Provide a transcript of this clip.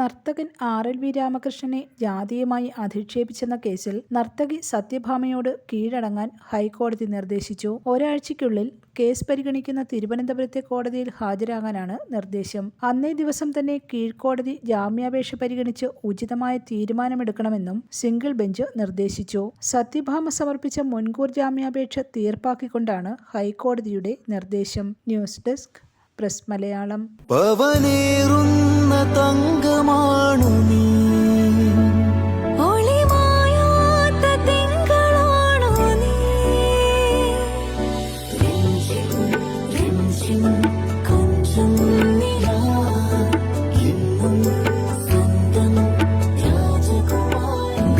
നർത്തകൻ R L V രാമകൃഷ്ണനെ ജാതീയമായി അധിക്ഷേപിച്ചെന്ന കേസിൽ നർത്തകി സത്യഭാമയോട് കീഴടങ്ങാൻ ഹൈക്കോടതി നിർദ്ദേശിച്ചു. ഒരാഴ്ചയ്ക്കുള്ളിൽ കേസ് പരിഗണിക്കുന്ന തിരുവനന്തപുരത്തെ കോടതിയിൽ ഹാജരാകാനാണ് നിർദ്ദേശം. അന്നേ ദിവസം തന്നെ കീഴ്ക്കോടതി ജാമ്യാപേക്ഷ പരിഗണിച്ച് ഉചിതമായ തീരുമാനമെടുക്കണമെന്നും സിംഗിൾ ബെഞ്ച് നിർദ്ദേശിച്ചു. സത്യഭാമ സമർപ്പിച്ച മുൻകൂർ ജാമ്യാപേക്ഷ തീർപ്പാക്കിക്കൊണ്ടാണ് ഹൈക്കോടതിയുടെ നിർദ്ദേശം. News desk press Malayalam. രാജകുമാരി